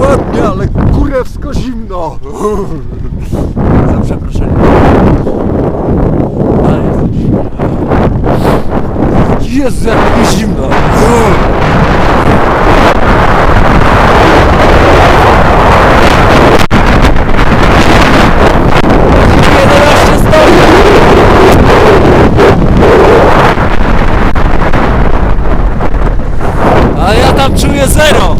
ładnie, ale kurewsko zimno. Za przeproszeniem. Ale jest zimno. Jezu, jak zimno. A ja tam czuję zero!